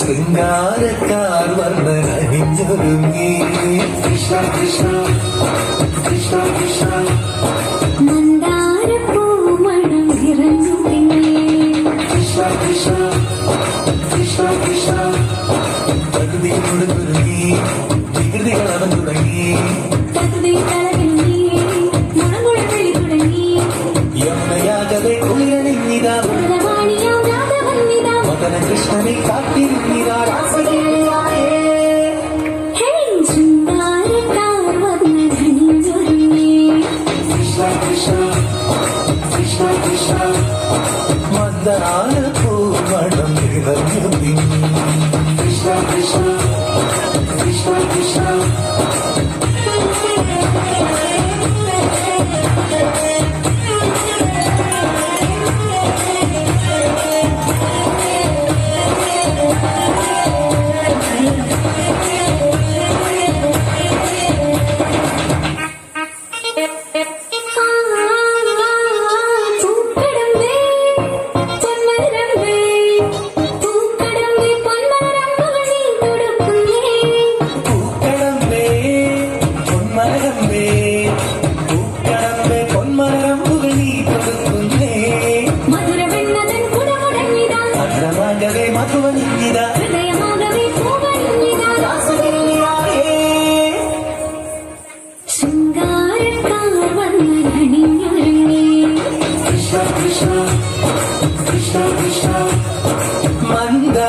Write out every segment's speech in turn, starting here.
ശൃംഗാരക്കാർ വന്ന് അണിഞ്ഞൊരുങ്ങി കൃഷ്ണ മന്ദാരപ്പൂമണം നിറഞ്ഞു കൃഷ്ണ കൃഷ്ണ കൃഷ്ണ. ప్రకృతి తొడుతురుకి వికృతి కలరం తుడగి ప్రకృతి కలగింది మనం కూడా పెళ్ళి తుడగి యమున యాగదే కులియ నిన్నిదా మృద వాణియాద వన్నిదా మదన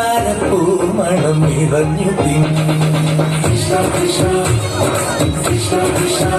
മന്ദാരപ്പൂമണം നിറഞ്ഞു തിങ്ങി കൃഷ്ണ കൃഷ്ണ കൃഷ്ണ കൃഷ്ണ.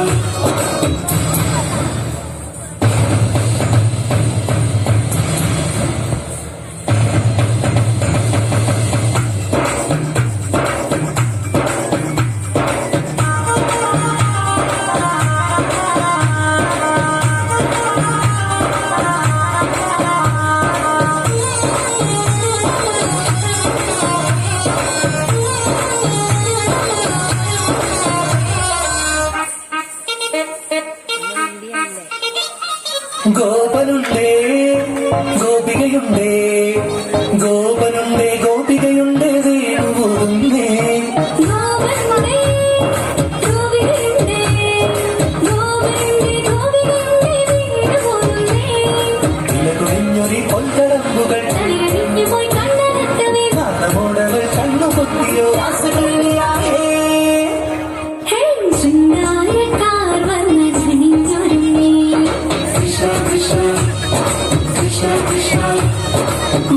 ഗോപികയുണ്ടേ ഗോപനുണ്ടേ ഗോപികയുണ്ട് വേണുപോകുന്നേ ഇലകുഴിഞ്ഞൊരി പൊൻകടമ്പുകൾ. തളിരണിഞ്ഞു പോയി കണ്ണനത്തവേ കാരണമോടവൾ കണ്ണുപൊത്തിയോ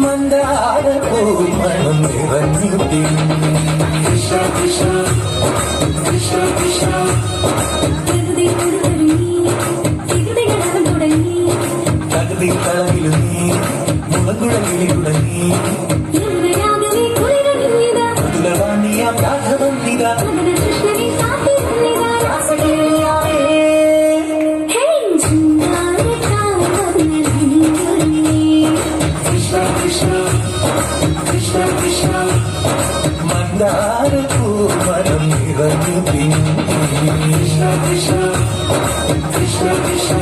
മന്ദാരപ്പൂമണം നിറഞ്ഞു തിങ്ങി കൃഷ്ണ കൃഷ്ണ കൃഷ്ണ కృష్ణ కృష్ణ కృష్ణ కృష్ణ. మందారకు మనం ఇవన్నీ కృష్ణ కృష్ణ కృష్ణ కృష్ణ.